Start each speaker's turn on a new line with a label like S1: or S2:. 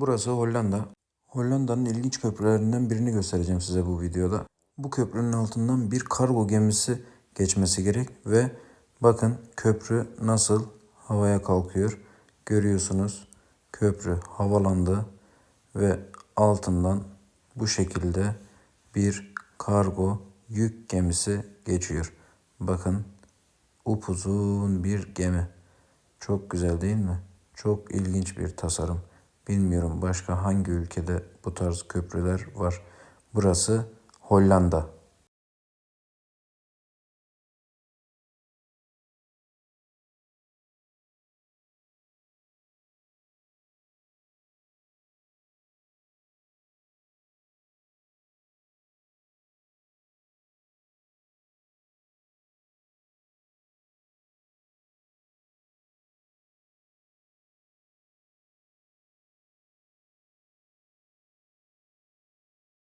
S1: Burası Hollanda. Hollanda'nın ilginç köprülerinden birini göstereceğim size bu videoda. Bu köprünün altından bir kargo gemisi geçmesi gerek ve bakın köprü nasıl havaya kalkıyor. Görüyorsunuz köprü havalandı ve altından bu şekilde bir kargo yük gemisi geçiyor. Bakın upuzun bir gemi. Çok güzel değil mi? Çok ilginç bir tasarım. Bilmiyorum başka hangi ülkede bu tarz köprüler var. Burası Hollanda.